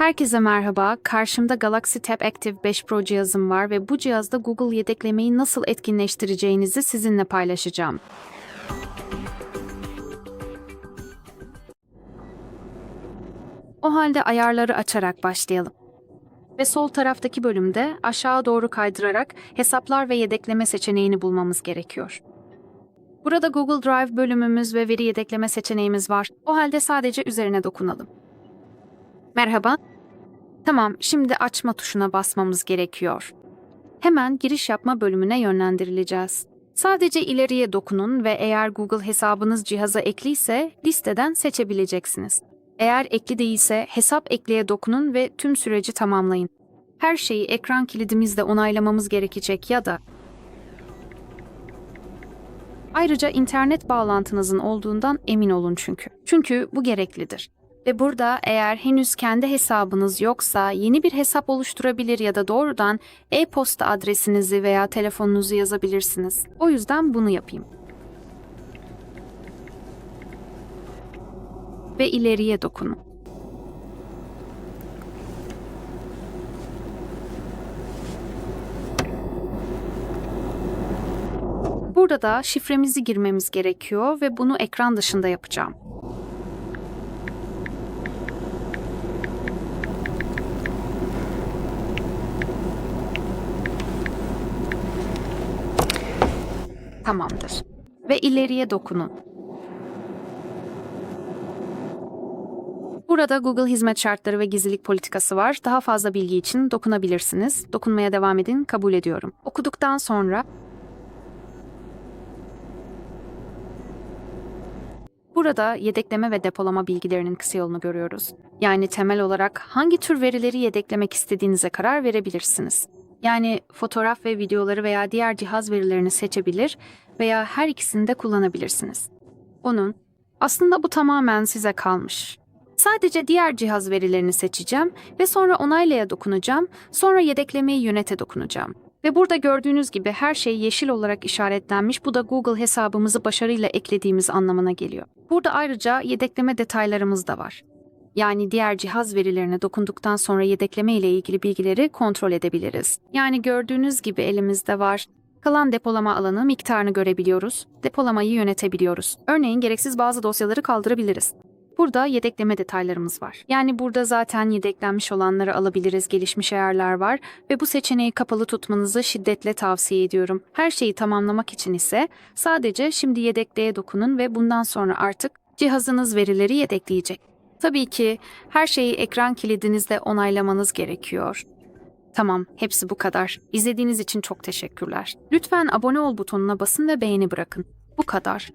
Herkese merhaba. Karşımda Galaxy Tab Active 5 Pro cihazım var ve bu cihazda Google yedeklemeyi nasıl etkinleştireceğinizi sizinle paylaşacağım. O halde ayarları açarak başlayalım. Ve sol taraftaki bölümde aşağı doğru kaydırarak hesaplar ve yedekleme seçeneğini bulmamız gerekiyor. Burada Google Drive bölümümüz ve veri yedekleme seçeneğimiz var. O halde sadece üzerine dokunalım. Merhaba. Tamam, şimdi açma tuşuna basmamız gerekiyor. Hemen giriş yapma bölümüne yönlendirileceğiz. Sadece ileriye dokunun ve eğer Google hesabınız cihaza ekliyse listeden seçebileceksiniz. Eğer ekli değilse hesap ekleye dokunun ve tüm süreci tamamlayın. Her şeyi ekran kilidimizle onaylamamız gerekecek ya da Ayrıca internet bağlantınızın olduğundan emin olun çünkü. Çünkü bu gereklidir. Ve burada eğer henüz kendi hesabınız yoksa yeni bir hesap oluşturabilir ya da doğrudan e-posta adresinizi veya telefonunuzu yazabilirsiniz. O yüzden bunu yapayım. Ve ileriye dokunun. Burada da şifremizi girmemiz gerekiyor ve bunu ekran dışında yapacağım. Tamamdır. Ve ileriye dokunun. Burada Google hizmet şartları ve gizlilik politikası var. Daha fazla bilgi için dokunabilirsiniz. Dokunmaya devam edin, kabul ediyorum. Okuduktan sonra Burada yedekleme ve depolama bilgilerinin kısa yolunu görüyoruz. Yani temel olarak hangi tür verileri yedeklemek istediğinize karar verebilirsiniz. Yani fotoğraf ve videoları veya diğer cihaz verilerini seçebilir veya her ikisini de kullanabilirsiniz. Onun, aslında bu tamamen size kalmış. Sadece diğer cihaz verilerini seçeceğim ve sonra onaylaya dokunacağım, sonra yedeklemeyi yönete dokunacağım. Ve burada gördüğünüz gibi her şey yeşil olarak işaretlenmiş. Bu da Google hesabımızı başarıyla eklediğimiz anlamına geliyor. Burada ayrıca yedekleme detaylarımız da var. Yani diğer cihaz verilerine dokunduktan sonra yedekleme ile ilgili bilgileri kontrol edebiliriz. Yani gördüğünüz gibi elimizde var. Kalan depolama alanı miktarını görebiliyoruz. Depolamayı yönetebiliyoruz. Örneğin gereksiz bazı dosyaları kaldırabiliriz. Burada yedekleme detaylarımız var. Yani burada zaten yedeklenmiş olanları alabiliriz, gelişmiş ayarlar var ve bu seçeneği kapalı tutmanızı şiddetle tavsiye ediyorum. Her şeyi tamamlamak için ise sadece şimdi yedekleye dokunun ve bundan sonra artık cihazınız verileri yedekleyecek. Tabii ki her şeyi ekran kilidinizle onaylamanız gerekiyor. Tamam, hepsi bu kadar. İzlediğiniz için çok teşekkürler. Lütfen abone ol butonuna basın ve beğeni bırakın. Bu kadar.